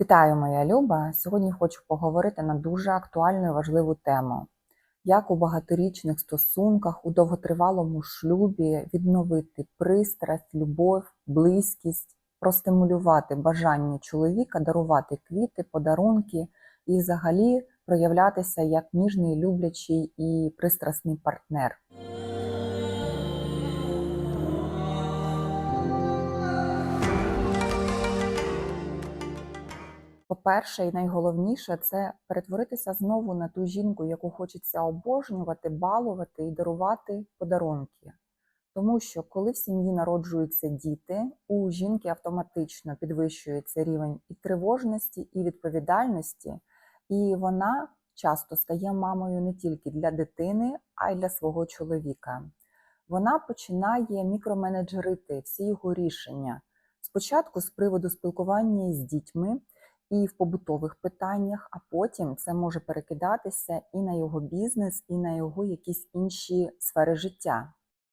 Вітаю, моя Люба! Сьогодні хочу поговорити на дуже актуальну і важливу тему. Як у багаторічних стосунках, у довготривалому шлюбі відновити пристрасть, любов, близькість, простимулювати бажання чоловіка дарувати квіти, подарунки і взагалі проявлятися як ніжний, люблячий і пристрасний партнер. По-перше, і найголовніше це перетворитися знову на ту жінку, яку хочеться обожнювати, балувати і дарувати подарунки. Тому що коли в сім'ї народжуються діти, у жінки автоматично підвищується рівень і тривожності, і відповідальності, і вона часто стає мамою не тільки для дитини, а й для свого чоловіка. Вона починає мікроменеджерити всі його рішення. Спочатку з приводу спілкування із дітьми і в побутових питаннях, а потім це може перекидатися і на його бізнес, і на його якісь інші сфери життя.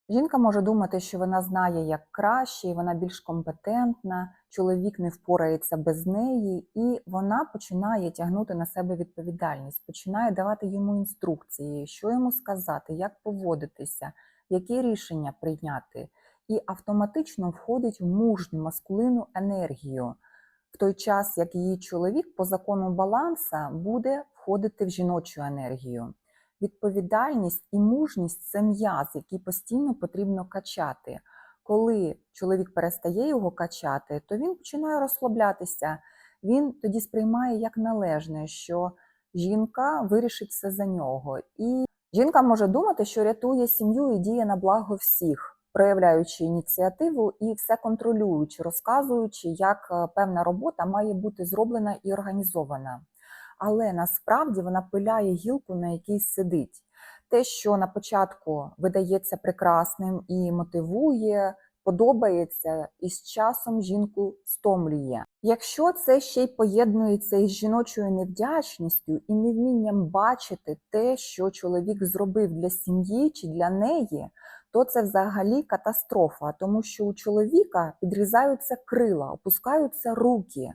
Жінка може думати, що вона знає як краще, вона більш компетентна, чоловік не впорається без неї, і вона починає тягнути на себе відповідальність, починає давати йому інструкції, що йому сказати, як поводитися, які рішення прийняти, і автоматично входить в мужню маскулинну енергію в той час, як її чоловік по закону баланса буде входити в жіночу енергію. Відповідальність і мужність це м'яз, який постійно потрібно качати. Коли чоловік перестає його качати, то він починає розслаблятися. Він тоді сприймає як належне, що жінка вирішить все за нього. І жінка може думати, що рятує сім'ю і діє на благо всіх проявляючи ініціативу і все контролюючи, розказуючи, як е, певна робота має бути зроблена і організована. Але насправді вона пиляє гілку, на якій сидить. Те, що на початку видається прекрасним і мотивує, подобається і з часом жінку стомлює. Якщо це ще й поєднується із жіночою невдячністю і невмінням бачити те, що чоловік зробив для сім'ї чи для неї, то це взагалі катастрофа, тому що у чоловіка підрізаються крила, опускаються руки,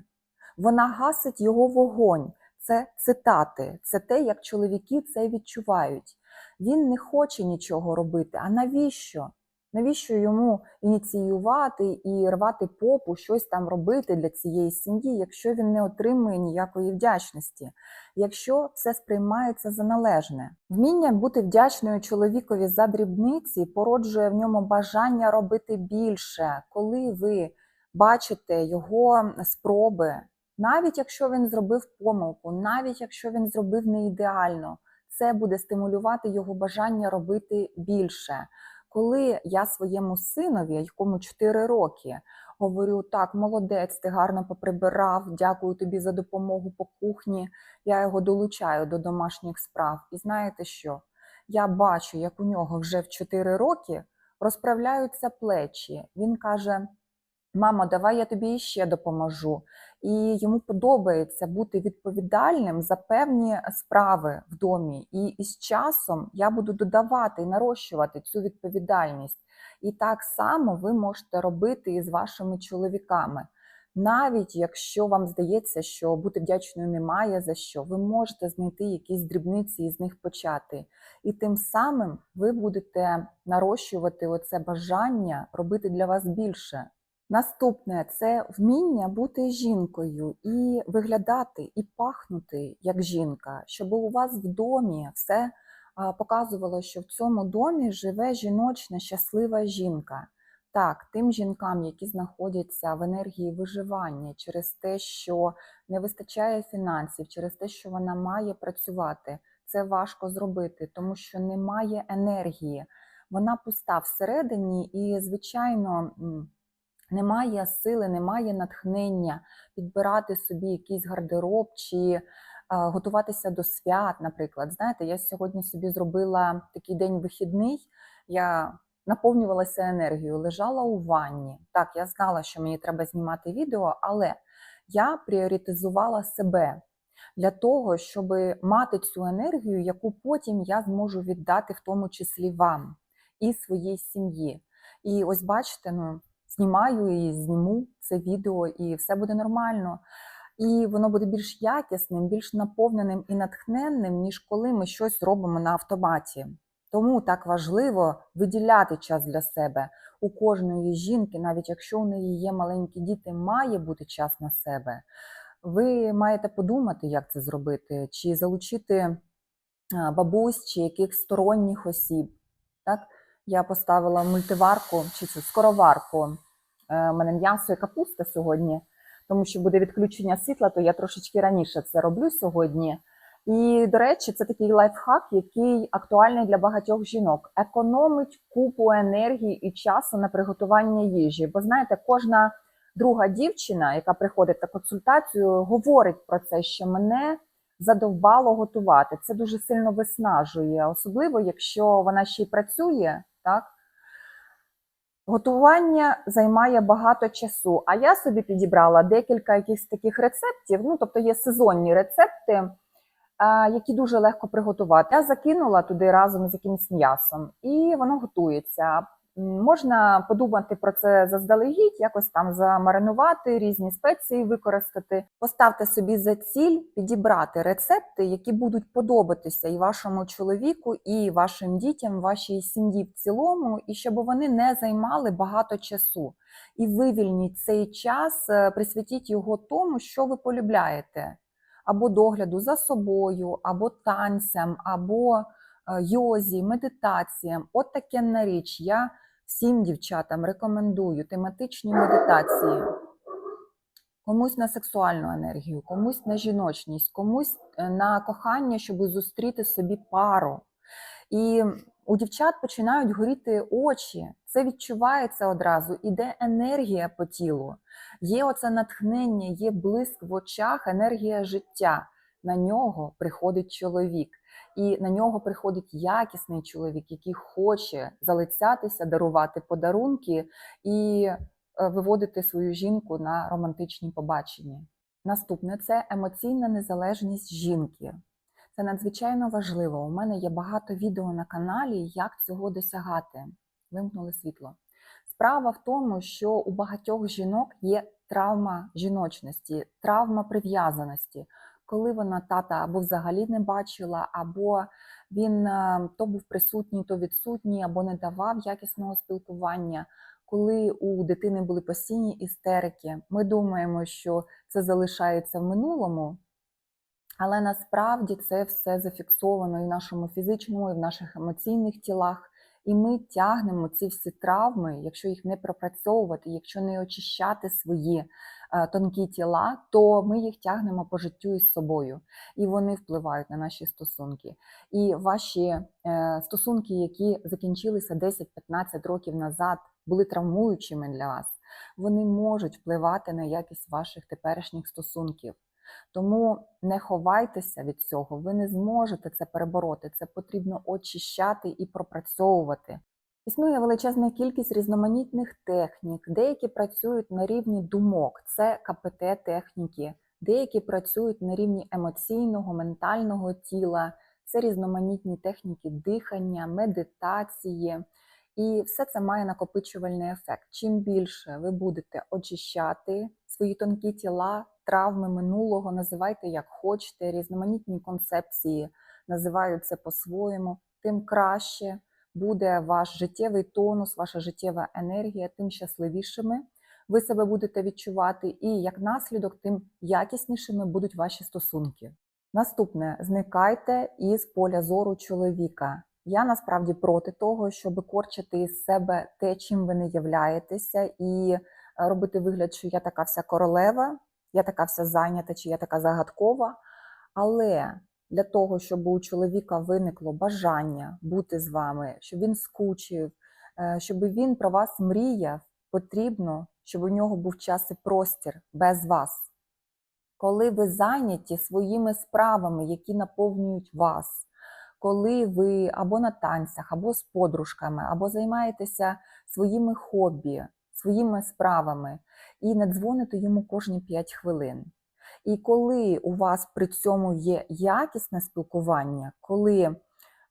вона гасить його вогонь. Це цитати, це те, як чоловіки це відчувають. Він не хоче нічого робити. А навіщо? Навіщо йому ініціювати і рвати попу, щось там робити для цієї сім'ї, якщо він не отримує ніякої вдячності, якщо все сприймається за належне? Вміння бути вдячною чоловікові за дрібниці породжує в ньому бажання робити більше, коли ви бачите його спроби, навіть якщо він зробив помилку, навіть якщо він зробив не ідеально, це буде стимулювати його бажання робити більше коли я своєму синові, якому 4 роки, говорю: так, молодець, ти гарно поприбирав, дякую тобі за допомогу по кухні. Я його долучаю до домашніх справ. І знаєте що? Я бачу, як у нього вже в 4 роки розправляються плечі. Він каже: Мамо, давай я тобі ще допоможу. І йому подобається бути відповідальним за певні справи в домі. І із часом я буду додавати і нарощувати цю відповідальність. І так само ви можете робити і з вашими чоловіками. Навіть якщо вам здається, що бути вдячною немає за що, ви можете знайти якісь дрібниці і з них почати. І тим самим ви будете нарощувати оце бажання робити для вас більше. Наступне це вміння бути жінкою і виглядати, і пахнути як жінка, щоб у вас в домі все показувало, що в цьому домі живе жіночна, щаслива жінка. Так, тим жінкам, які знаходяться в енергії виживання через те, що не вистачає фінансів, через те, що вона має працювати, це важко зробити, тому що немає енергії. Вона пуста всередині, і, звичайно немає сили, немає натхнення підбирати собі якийсь гардероб чи готуватися до свят, наприклад. Знаєте, я сьогодні собі зробила такий день вихідний. Я наповнювалася енергією, лежала у ванні. Так, я знала, що мені треба знімати відео, але я пріоритизувала себе для того, щоб мати цю енергію, яку потім я зможу віддати, в тому числі вам і своїй сім'ї. І ось бачите, ну знімаю і зніму це відео, і все буде нормально. і воно буде більш якісним, більш наповненим і натхненним, ніж коли ми щось робимо на автоматі. Тому так важливо виділяти час для себе. У кожної жінки, навіть якщо у неї є маленькі діти, має бути час на себе. Ви маєте подумати, як це зробити, чи залучити бабусь чи якихось сторонніх осіб. Так? Я поставила мультиварку чи цю скороварку. Е, У мене м'ясо і капуста сьогодні, тому що буде відключення світла, то я трошечки раніше це роблю сьогодні. І, до речі, це такий лайфхак, який актуальний для багатьох жінок. Економить купу енергії і часу на приготування їжі. Бо знаєте, кожна друга дівчина, яка приходить на консультацію, говорить про це, що мене задовбало готувати. Це дуже сильно виснажує, особливо якщо вона ще й працює, так? Готування займає багато часу, а я собі підібрала декілька якихось таких рецептів. Ну, тобто є сезонні рецепти, які дуже легко приготувати. Я закинула туди разом з якимось м'ясом, і воно готується. Можна подумати про це заздалегідь, якось там замаринувати, різні спеції використати. Поставте собі за ціль підібрати рецепти, які будуть подобатися і вашому чоловіку, і вашим дітям, вашій сім'ї в цілому, і щоб вони не займали багато часу. І вивільніть цей час, е, присвятіть його тому, що ви полюбляєте, або догляду за собою, або танцям, або е, йозі, медитаціям. От таке на річ. Я всім дівчатам рекомендую тематичні медитації. Комусь на сексуальну енергію, комусь на жіночність, комусь е, на кохання, щоб зустріти собі пару. І у дівчат починають горіти очі. Це відчувається одразу, іде енергія по тілу, є оце натхнення, є блиск в очах, енергія життя. На нього приходить чоловік, і на нього приходить якісний чоловік, який хоче залицятися, дарувати подарунки і е, виводити свою жінку на романтичні побачення. Наступне це емоційна незалежність жінки. Це надзвичайно важливо. У мене є багато відео на каналі, як цього досягати. Вимкнули світло. Справа в тому, що у багатьох жінок є травма жіночності, травма прив'язаності, коли вона тата або взагалі не бачила, або він е, то був присутній, то відсутній, або не давав якісного спілкування. Коли у дитини були постійні істерики, ми думаємо, що це залишається в минулому, але насправді це все зафіксовано і в нашому фізичному, і в наших емоційних тілах. І ми тягнемо ці всі травми, якщо їх не пропрацьовувати, якщо не очищати свої е, тонкі тіла, то ми їх тягнемо по життю із собою, і вони впливають на наші стосунки. І ваші е, стосунки, які закінчилися 10-15 років назад, були травмуючими для вас, вони можуть впливати на якість ваших теперішніх стосунків. Тому не ховайтеся від цього, ви не зможете це перебороти. Це потрібно очищати і пропрацьовувати. Існує величезна кількість різноманітних технік, деякі працюють на рівні думок, це КПТ-техніки, деякі працюють на рівні емоційного, ментального тіла, це різноманітні техніки дихання, медитації. І все це має накопичувальний ефект. Чим більше ви будете очищати свої тонкі тіла, травми минулого, називайте як хочете, різноманітні концепції називають це по-своєму, тим краще буде ваш життєвий тонус, ваша життєва енергія, тим щасливішими ви себе будете відчувати, і як наслідок, тим якіснішими будуть ваші стосунки. Наступне зникайте із поля зору чоловіка. Я насправді проти того, щоб корчити із себе те, чим ви не являєтеся, і е, робити вигляд, що я така вся королева, я така вся зайнята, чи я така загадкова. Але для того, щоб у чоловіка виникло бажання бути з вами, щоб він скучив, е, щоб він про вас мріяв, потрібно, щоб у нього був час і простір без вас. Коли ви зайняті своїми справами, які наповнюють вас, коли ви або на танцях, або з подружками, або займаєтеся своїми хобі, своїми справами, і не дзвоните йому кожні 5 хвилин. І коли у вас при цьому є якісне спілкування, коли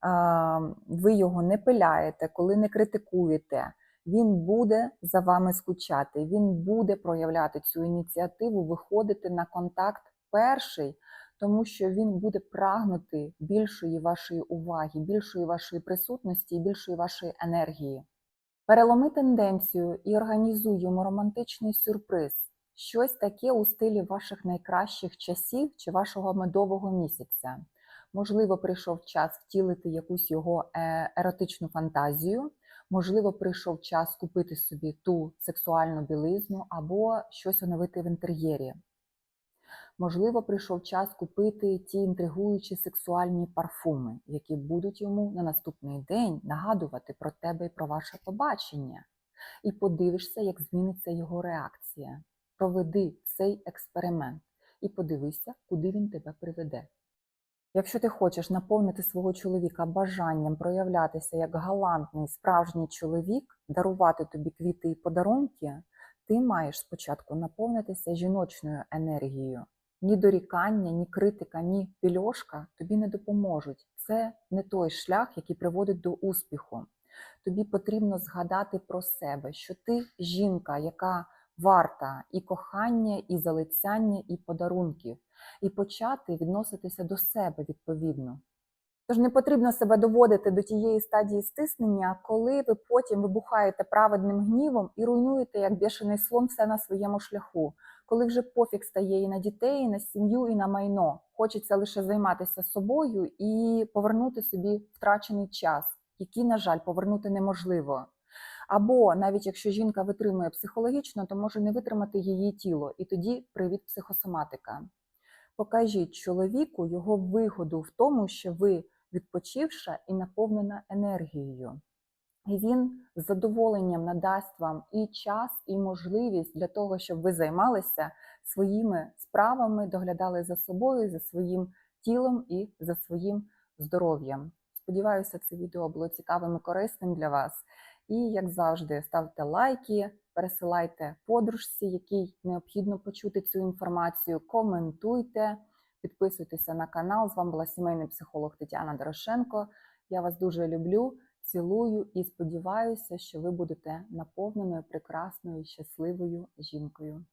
а, ви його не пиляєте, коли не критикуєте, Він буде за вами скучати, він буде проявляти цю ініціативу, виходити на контакт перший, тому що він буде прагнути більшої вашої уваги, більшої вашої присутності і більшої вашої енергії. Переломи тенденцію і організуй йому романтичний сюрприз, щось таке у стилі ваших найкращих часів чи вашого медового місяця. Можливо, прийшов час втілити якусь його е, еротичну фантазію, можливо, прийшов час купити собі ту сексуальну білизну або щось оновити в інтер'єрі. Можливо, прийшов час купити ті інтригуючі сексуальні парфуми, які будуть йому на наступний день нагадувати про тебе і про ваше побачення. І подивишся, як зміниться його реакція. Проведи цей експеримент і подивися, куди він тебе приведе. Якщо ти хочеш наповнити свого чоловіка бажанням проявлятися як галантний справжній чоловік, дарувати тобі квіти і подарунки, ти маєш спочатку наповнитися жіночною енергією. Ні дорікання, ні критика, ні пільошка тобі не допоможуть. Це не той шлях, який приводить до успіху. Тобі потрібно згадати про себе, що ти жінка, яка варта і кохання, і залицяння, і подарунків, і почати відноситися до себе відповідно. Тож не потрібно себе доводити до тієї стадії стиснення, коли ви потім вибухаєте праведним гнівом і руйнуєте, як бешений слон, все на своєму шляху, коли вже пофіг стає і на дітей, і на сім'ю, і на майно. Хочеться лише займатися собою і повернути собі втрачений час, який, на жаль, повернути неможливо. Або навіть якщо жінка витримує психологічно, то може не витримати її тіло, і тоді привід психосоматика. Покажіть чоловіку його вигоду в тому, що ви відпочивша і наповнена енергією. І він з задоволенням надасть вам і час, і можливість для того, щоб ви займалися своїми справами, доглядали за собою, за своїм тілом і за своїм здоров'ям. Сподіваюся, це відео було цікавим і корисним для вас. І, як завжди, ставте лайки, пересилайте подружці, якій необхідно почути цю інформацію, коментуйте, підписуйтеся на канал. З вами була сімейний психолог Тетяна Дорошенко. Я вас дуже люблю, цілую і сподіваюся, що ви будете наповненою прекрасною, щасливою жінкою.